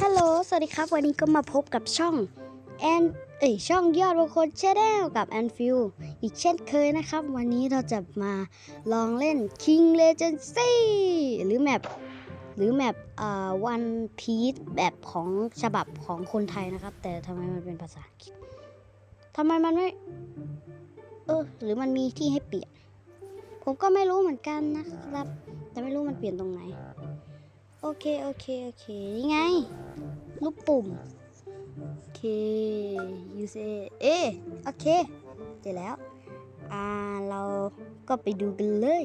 ฮัลโหล สวัสดีครับ วันนี้ก็มาพบกับช่องแอนเอ้ยช่องยอดบุคคลแชนแนลกับแอนฟิวอีกเช่นเคยนะครับ วันนี้เราจะมาลองเล่น King Legacy หรือแมปหรือแมปอ่าวันพีซแบบของฉบับของคนไทยนะครับ แต่ทำไมมันเป็นภาษาอังกฤษทำไมมันไม่ เออ หรือมันมีที่ให้เปลี่ยน ผมก็ไม่รู้เหมือนกันนะครับ แต่ไม่รู้มันเปลี่ยนตรงไหน โอเค โอเค โอเคนี่ไงรูปปุ่ม โอเค you say เอโอเค เจอแล้ว อ่า เราก็ไปดูกันเลย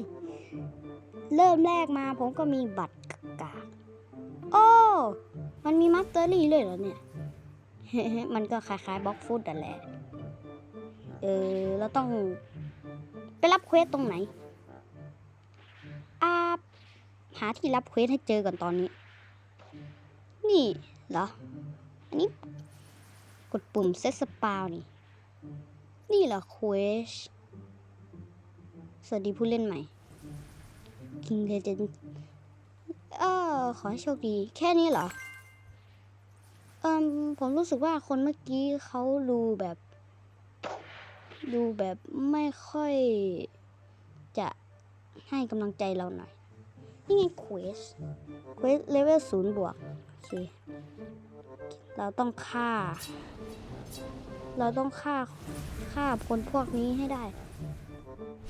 เริ่มแรกมาผมก็มีบัตรกากโอ้ มันมีมัสเตอรี่เลยเหรอเนี่ย มันก็คล้ายๆบล็อกฟุตแต่แหละ เออ เราต้องไปรับเควสตรงไหน หาที่รับเควสให้เจอก่อนตอนนี้ นี่เหรอ อันนี้กดปุ่มเซตสปาวนี่ นี่เหรอเควสสวัสดีผู้เล่นใหม่ King Legend เออขอให้โชคดี แค่นี้เหรอ เออผมรู้สึกว่าคนเมื่อกี้เขาดูแบบ ดูแบบไม่ค่อยจะให้กำลังใจเราหน่อย นี่ไงเควสเควสเลเวลศูนย์บวกโอเคเราต้องฆ่า เราต้องฆ่าฆ่าคนพวกนี้ให้ได้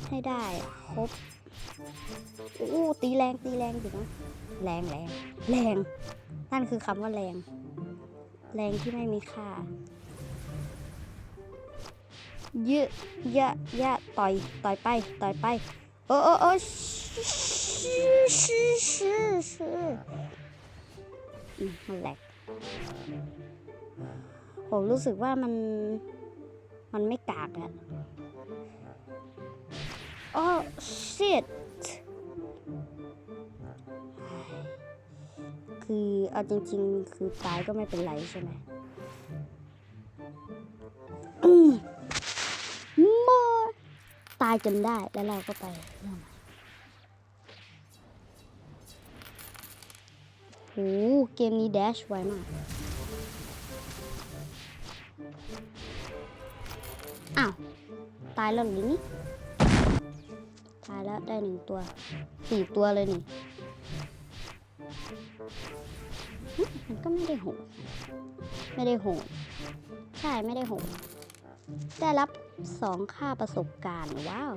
ให้ได้ครบอู้ตีแรงตีแรงอยู่นะแรงแรงแรง นั่นคือคำว่าแรง แรงที่ไม่มีค่าเยอะยะยะต่อย ต่อยไป ต่อยไป โอ้โอ้โอ้ชิชิชิชิอืมมันแหลกผมรู้สึกว่ามัน มันไม่กากอะโอ้ shit คือเอาจริง ๆ คือตายก็ไม่เป็นไรใช่ไหมอืมมา ตายจนได้แล้วเราก็ไปเริ่มใหม่โหเกมนี้แดชไวมาก อ้าว ตายแล้วหรือนี่ ตายแล้วได้หนึ่งตัว สี่ตัวเลยนี่ มันก็ไม่ได้โหดไม่ได้โหดใช่ไม่ได้โหดได้รับ สองค่าประสบการณ์ ว้าว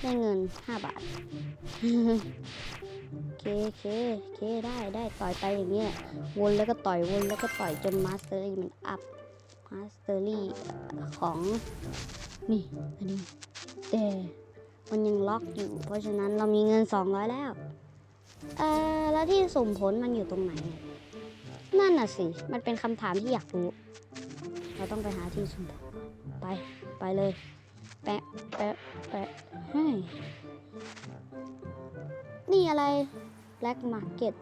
ได้เงินห้าบาท โอเคโอเคโอเค ได้ได้ต่อยไปอย่างเงี้ยวนแล้วก็ต่อยวนแล้วก็ต่อยจนมาสเตอรี่มันอัพมาสเตอรี่ของนี่อันนี้แต่มันยังล็อกอยู่ เพราะฉะนั้นเรามีเงิน 200 แล้ว เอ่อ แล้วที่สุ่มผลมันอยู่ตรงไหน นั่นน่ะสิ มันเป็นคำถามที่อยากรู้ เราต้องไปหาที่สุ่มผลไป ไปเลย แปะแปะแปะเฮ้ยนี่อะไร Black Market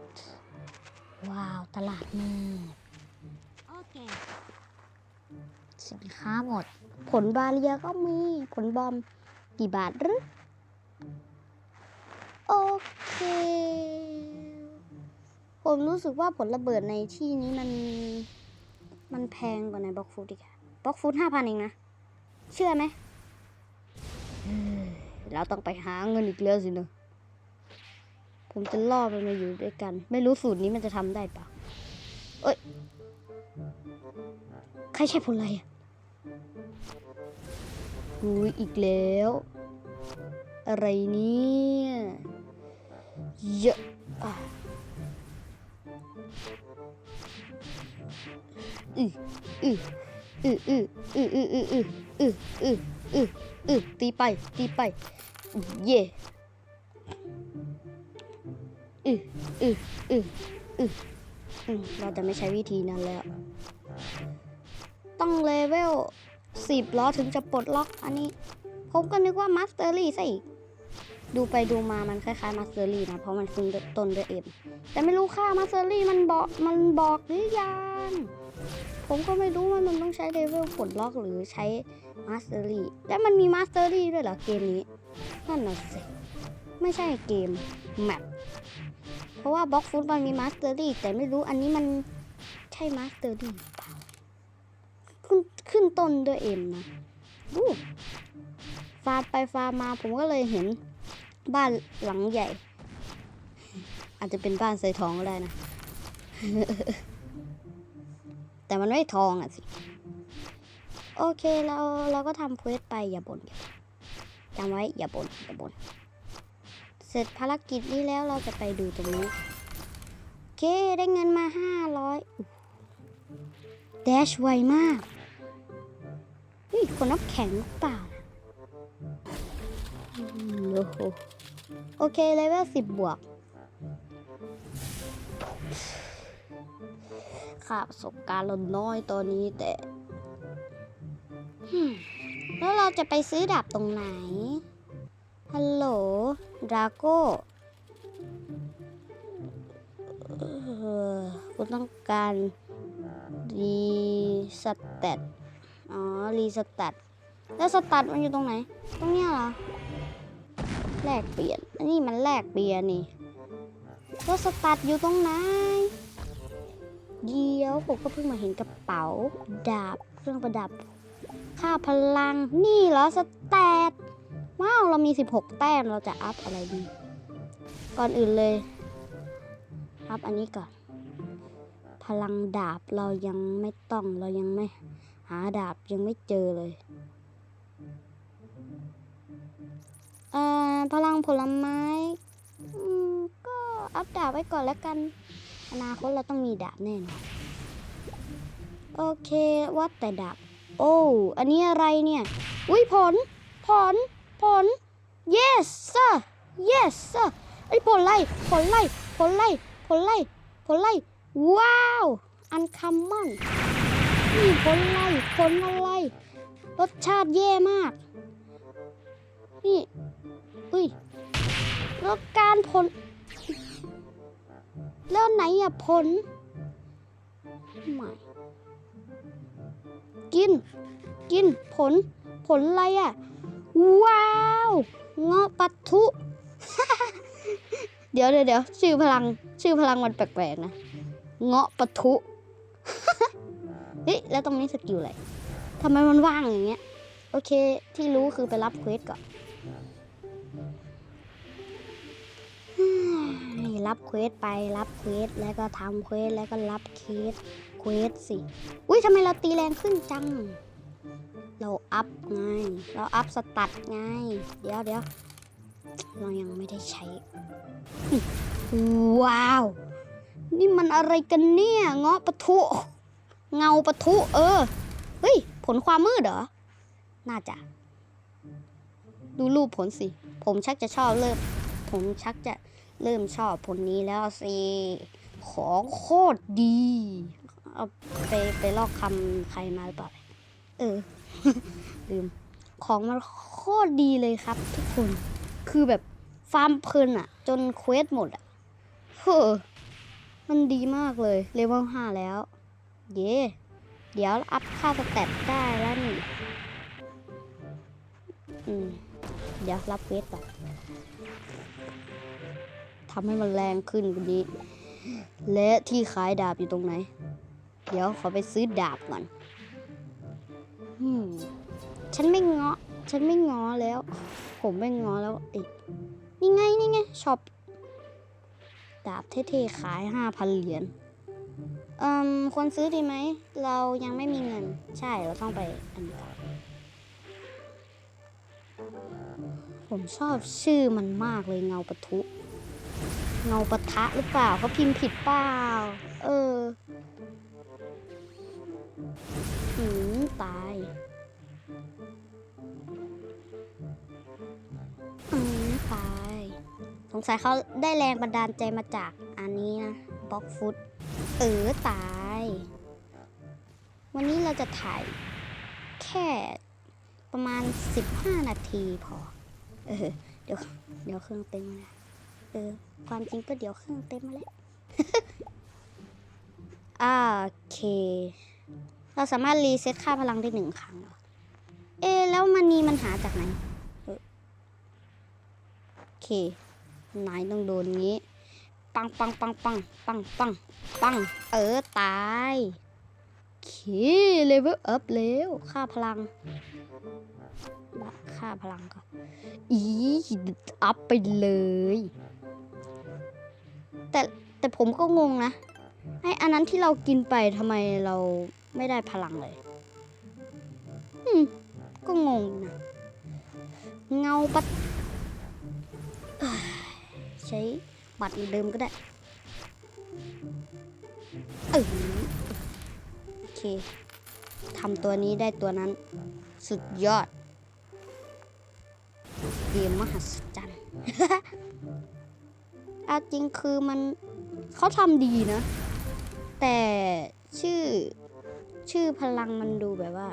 ว้าว ตลาดมืดโอเคสินค้าหมด ผลบาเรียก็มี ผลบอมกี่บาทหรือโอเค ผมรู้สึกว่าผลระเบิดในที่นี้มัน มันแพงกว่าในบล็อกฟูดอีกอะบล็อกฟูดห้าพันเองนะ เชื่อไหมเราต้องไปหาเงินอีกแล้วสินะผมจะล่อมันมาอยู่ด้วยกัน ไม่รู้สูตรนี้มันจะทำได้ปล่าเอ้ย ใครใช้ผลอะไรอะอุ้ยอีกแล้ว อะไรเนี่ยเยอะอะอือ อืออืออืออืออืออืออืออืออือตีไป ตีไป เย่อืออืออืออืออืมเราจะไม่ใช้วิธีนั้นแล้ว ต้องเลเวลสิบล้อถึงจะปลดล็อกอันนี้ ผมก็นึกว่ามาสเตอรี่ซะอีก ดูไปดูมามันคล้ายๆมาสเตอรี่นะ เพราะมันขึ้นต้นด้วยเอ็มแต่ไม่รู้ค่ามาสเตอรี่มันบอกมันบอกหรือยังผมก็ไม่รู้ว่ามันต้องใช้เลเวลปลดล็อกหรือใช้มาสเตอรี่แล้วมันมีมาสเตอรี่ด้วยเหรอเกมนี้นั่นน่ะสิไม่ใช่เกมแมปราะว่าบล็อกฟุตมันมีมาสเตอรี่แต่ไม่รู้อันนี้มันใช่มาสเตอรี่หรือเปล่าขึ้นขึ้นต้นด้วยเอ็มนะดูฟาร์มไปฟาร์มมาผมก็เลยเห็น บ้านหลังใหญ่ อาจจะเป็นบ้านใส่ทองก็ได้นะ แต่มันไม่ทองอะสิ โอเคเราเราก็ทำเควสไปอย่าบ่นอย่าบ่นจำไว้อย่าบ่นอย่าบ่นเสร็จภารกิจนี้แล้วเราจะไปดูตรงนี้ โอเคได้เงินมาห้าร้อยแดชไวมากเฮ้ยคนน้ำแข็งหรือเปล่าโอ้โห โอเคเลเวลสิบบวกค่าประสบการณ์เราน้อยตอนนี้แต่ แล้วเราจะไปซื้อดาบตรงไหน ฮัลโหล ดราโก้เอ่อคุณต้องการ รีสแตทอ๋อ รีสแตทแล้วสแตทมันอยู่ตรงไหน ตรงเนี้ยเหรอ แลกเปลี่ยน อันนี้มันแลกเปลี่ยนนี่แล้วสแตทอยู่ตรงไหน เดี๋ยวผมก็เพิ่งมาเห็นกระเป๋า ดาบ เครื่องประดับ ค่าพลัง นี่เหรอสแตทว้าว เรามี 16 แต้ม เราจะอัพอะไรดี ก่อนอื่นเลย อัพอันนี้ก่อน พลังดาบเรายังไม่ต้อง เรายังไม่ หาดาบยังไม่เจอเลย อ่อพลังผลไม้ก็อัพดาบไว้ก่อนแล้วกัน อนาคตเราต้องมีดาบแน่นอนโอเคว่าแต่ดาบ โอ้อันนี้อะไรเนี่ย อุ้ยผล ผล ผล yes sir yes sir ไอยผลไล่ผลไล่ผลไล่ผลไล่ผลไล่ว้าวอันคัมมอนนี่ผลไล่ผลอะไรรสชาติแย่มาก นี่ อุ้ยแล้วการผล แล้วไหนอะผลไม่กิน กินผล ผลอะไรอะว้าวเงาะปัทุ เดี๋ยวเดี๋ยวเดี๋ยวชื่อพลัง ชื่อพลังมันแปลกๆนะ เงาะปะทุเฮ้ยแล้วตรงนี้สกิลอะไรทำไมมันว่างอย่างเงี้ย โอเค ที่รู้คือไปรับเควสก่อน รับเควสไปรับเควสแล้วก็ทำเควสแล้วก็รับเคสเควสสิ อุ้ยทำไมเราตีแรงขึ้นจัง เราอัพไง เราอัพสตัดไง เดี๋ยวเดี๋ยวเรายังไม่ได้ใช้ ว้าว นี่มันอะไรกันเนี่ย เงาะปะทุ เงาปะทุ เออ เฮ้ย ผลความมืดเหรอ น่าจะ ดูรูปผลสิ ผมชักจะชอบเริ่ม ผมชักจะ เริ่มชอบผลนี้แล้วสิของโคตรดีเอาไปไปลอกคำใครมาหรือเปล่าเออลืมของมันโคตรดีเลยครับทุกคน คือแบบฟาร์มเพลินอะจนเควสหมดอะเฮ้อมันดีมากเลยเลเวลห้าแล้ว เย่เดี๋ยวอัพค่าสแตทได้แล้วนี่อืมเดี๋ยวรับเควสก่อน ทำให้มันแรงขึ้นกว่านี้ และที่ขายดาบอยู่ตรงไหน เดี๋ยวขอไปซื้อดาบก่อนอฉันไม่งอฉันไม่งอแล้ว ผมไม่งอแล้วเอ้นี่ไงนี่ไงช็อปดาบเท่ๆขายห้าพันเหรียญเอ่มควรซื้อดีไหม เรายังไม่มีเงิน ใช่เราต้องไปอันนี้ก่อนผมชอบชื่อมันมากเลยเงาปะทุ เงาปะทะหรือเปล่าเขาพิมพ์ผิดเปล่า เออหืมตายอืมตาย สงสัยเขาได้แรงบันดาลใจมาจากอันนี้นะบล็อกฟุต เออตาย วันนี้เราจะถ่ายแค่ประมาณ 15 นาทีพอ เออ เดี๋ยว เดี๋ยวเครื่องเต็มแล้ว ออ ความจริงก็เดี๋ยวเครื่องเต็มมาแล้วโอเค เราสามารถรีเซ็ตค่าพลังได้หนึ่งครั้ง เอเอะแล้วมันนีมันหาจากไหน โอเคนายต้องโดนงี้ ปังปังปังปังปังปังปัง เออ ตายโอเคเลเวลอัพแล้วค่าพลัง ค่าพลังก็อีอัพไปเลย แต่แต่ผมก็งงนะไออันนั้นที่เรากินไปทำไมเราไม่ได้พลังเลยอืมก็งงนะเงาปัดใช้บัตรเดิมก็ได้เออโอเคทำตัวนี้ได้ตัวนั้น สุดยอด เกมมหัศจรรย์ อาจริงคือมันเขาทำดีนะ แต่ชื่อชื่อพลังมันดูแบบว่า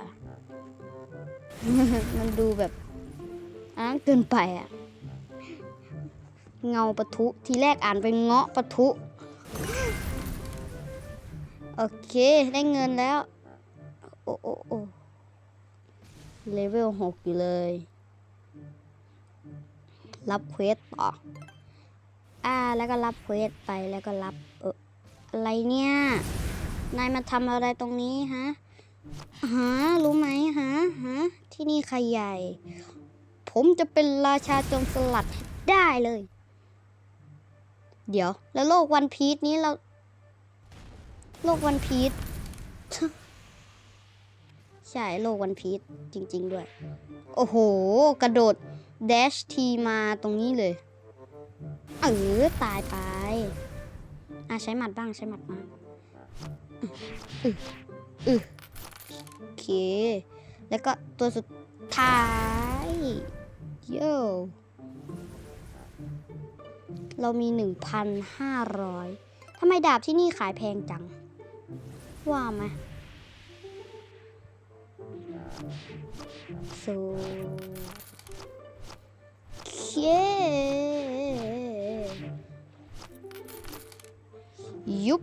มันดูแบบอันเกินไปอะเงาปะทุทีแรกอ่านเป็นเงาะปะทุโอเค ได้เงินแล้ว โอ้โอ้โอ้เลเวลหกอยู่เลย รับเควสต่อ อ่า แล้วก็รับเควสไปแล้วก็รับเอออะไรเนี่ย นายมาทำอะไรตรงนี้ฮะฮะรู้ไหมฮะฮะที่นี่ใครใหญ่ ผมจะเป็นราชาโจรสลัดได้เลย เดี๋ยว แล้วโลกวันพีชนี้เรา โลกวันพีชใช่โลกวันพีชจริง ๆ ด้วย โอ้โห กระโดดเดชทีมาตรงนี้เลย เออตายไป อะใช้หมัดบ้างใช้หมัดบ้าอืออือโอเค แล้วก็ตัวสุดท้ายโย่เรามี 1,500ทำไมดาบที่นี่ขายแพงจัง ว่าไหมโซเค ยุบ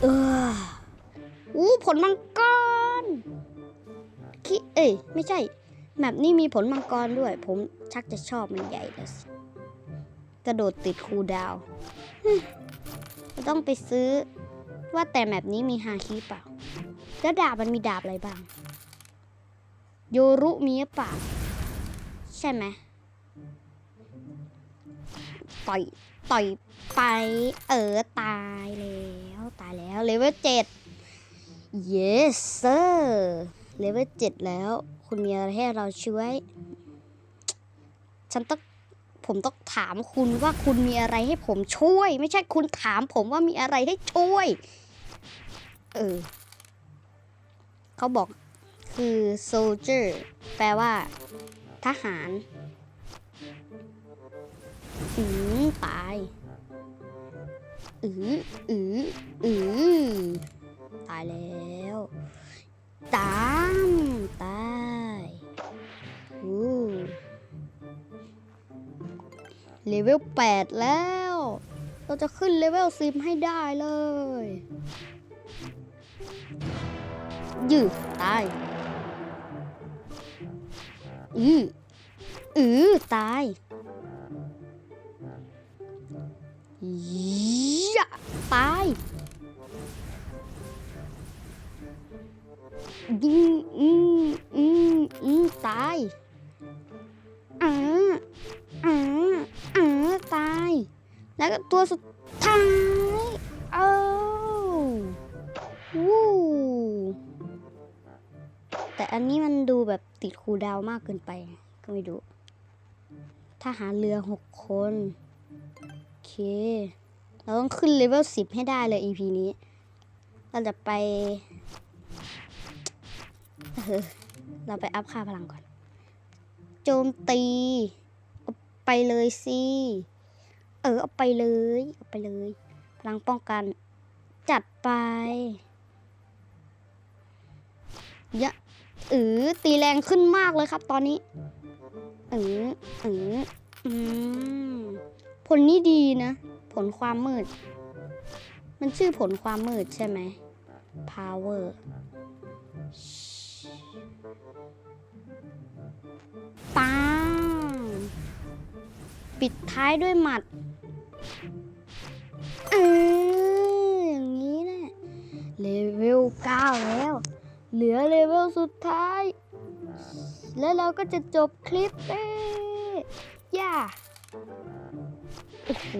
เอออู้ผลมังกรคิเอ้ยไม่ใช่แมปนี้มีผลมังกรด้วย ผมชักจะชอบมันใหญ่แล้วกระโดดติดคูดาวจะต้องไปซื้อ ว่าแต่แมปนี้มีฮาคิเปล่า แล้วดาบมันมีดาบอะไรบ้าง โยรุมีเปล่า ใช่ไหม ต่อยต่อยไปเออตายแล้วตายแล้วเลเวลเจ็ด yes sir เลเวลเจ็ดแล้ว คุณมีอะไรให้เราช่วย ฉันต้องผมต้องถามคุณว่าคุณมีอะไรให้ผมช่วย ไม่ใช่คุณถามผมว่ามีอะไรให้ช่วย เออเขาบอกคือ soldier แปลว่า ทหาร อืมตายอืออืออือตายแล้วตามตายอู้เลเวล8 แล้ว เราจะขึ้นเลเวล10 ให้ได้เลยยืดตาย อืออือตาย ยะตายอืมอืมอืมอืมตายอ่าอ่าอ่าตาย แล้วก็ตัวสุดท้ายเอ้าวู้แต่อันนี้มันดูแบบติดคูดาวมากเกินไป ก็ไม่ดูทหาเรือหกคน เค เราต้องขึ้นเลเวลสิบให้ได้เลย EP นี้ เราจะไปเออเราไปอัพค่าพลังก่อน โจมตีเอาไปเลยสิ เออ เอาไปเลย เอาไปเลย พลังป้องกัน จัดไปยะเออตีแรงขึ้นมากเลยครับตอนนี้เออเอออืม ผลนี้ดีนะ ผลความมืด มันชื่อผลความมืดใช่ไหม power ปังปิดท้ายด้วยหมัดเอออย่างนี้แนะเลเวล9แล้ว เหลือเลเวลสุดท้าย แล้วเราก็จะจบคลิปเอ้ย่า อ้โห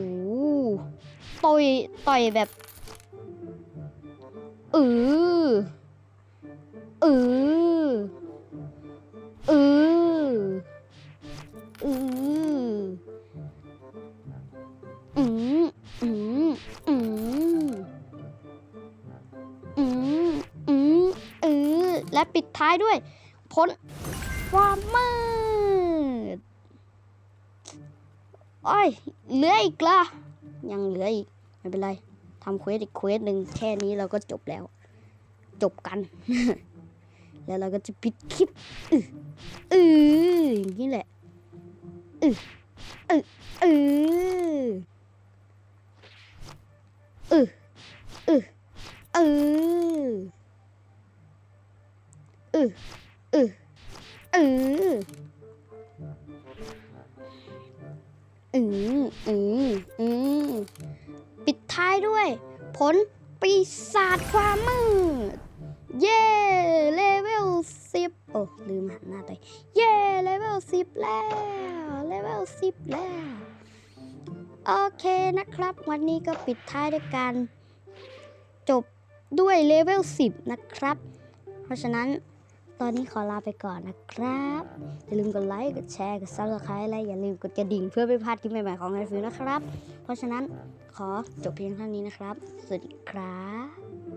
ต่อยต่อยแบบเออเออเออเอออืมอืมอืมอืมอืมเออและปิดท้ายด้วยพ้นความมืด โอ้ยเหลืออีกละยังเหลืออีก ไม่เป็นไรทำเควสอีกเควสหนึ่งแค่นี้เราก็จบแล้ว จบกัน แล้วเราก็จะปิดคลิปอืออืออย่างนี้แหละอืออืออืออืออืออืออืออือ อืออืออือปิดท้ายด้วย ผลปีศาจความมืด เย้เลเวลสิบโอ้ลืมหันหน้าไปเย้เลเวลสิบแล้ว เลเวลสิบแล้ว โอเคนะครับ วันนี้ก็ปิดท้ายด้วยการจบด้วยเลเวล10นะครับ เพราะฉะนั้น ตอนนี้ขอลาไปก่อนนะครับ อย่าลืมกดไลค์ กดแชร์ กดซับสไครต์และอย่าลืมกดกระดิ่งเพื่อไม่พลาดคลิปใหม่ๆของไอฟิวนะครับ เพราะฉะนั้นขอจบเพียงเท่านี้นะครับ สวัสดีครับ